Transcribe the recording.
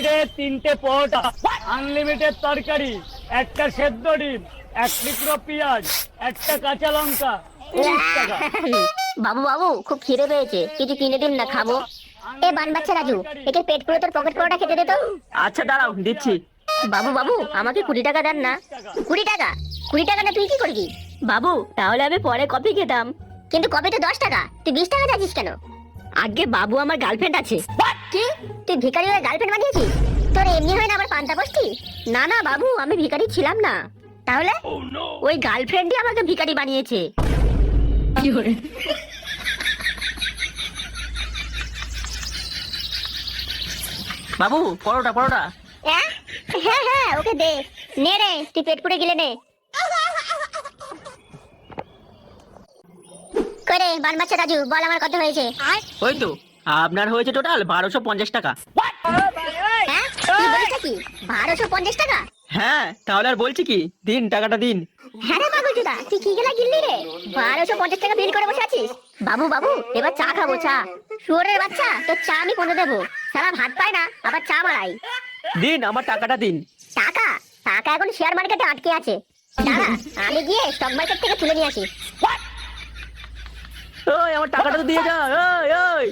প্লেটে তিনটে পরোটা আনলিমিটেড তরকারি একটা সেদ্ধ ডিম এক টুকরো পেঁয়াজ একটা কাঁচা লঙ্কা বাবু বাবু খুব খিদে পেয়েছে। কিছু কিনে দিন না খাব। এ বান বাচ্চা রাজু একে পেট পুরো তোর পকেট পরোটা খেতে দে তো। আচ্ছা দাঁড়াও দিচ্ছি। বাবু বাবু আমাকে কুড়ি টাকা দেন না। কুড়ি টাকা? কুড়ি টাকা না তুই কি করবি? বাবু তাহলে আমি পরে কফি খেতাম। কিন্তু কফি তো দশ টাকা? তুই বিশ টাকা চাচ্ছিস কেন? আগে বাবু আমার গার্লফ্রেন্ড আছে। কি? তুই ভিখারি হয়ে গার্লফ্রেন্ড বানিয়েছিস? তোর এমনি হয় না আবার পান্তা বসতি? না না বাবু আমি ভিখারি ছিলাম না। তাহলে? ওই গার্লফ্রেন্ডই আমাকে ভিখারি বানিয়েছে। বাবু পরোটা পরোটা। হ্যাঁ হ্যাঁ ওকে দে। নে রে তুই পেট পুড়ে গেলে নে। করে বান বাচ্চা রাজু বল আমার কত হয়েছে? ওই তো আপনার হয়েছে টোটাল বারোশো পঞ্চাশ টাকা। হ্যাঁ? তুই বলিস কি? বারোশো পঞ্চাশ টাকা? হ্যাঁ তাহলে আর বলছি কি? দিন টাকাটা দিন। হ্যাঁ রে বাবু জুদা তুই কি গেলা গিল্লি রে? বারোশো পঞ্চাশ টাকা বিল করে বসে আছিস? বাবু বাবু এবার চা খাব চা। শুয়োরের বাচ্চা তোর চা আমি কোনো দেবো। সারা ভাত পায় না আবার চা বাড়াই। দিন আমার টাকাটা দিন। টাকা? টাকা এখন শেয়ার মার্কেটে আটকে আছে। দাঁড়া আমি গিয়ে স্টক মার্কেট থেকে তুলে নিয়ে আসি। ওই আমার টাকাটা তো দিয়ে যা। ওই ওই।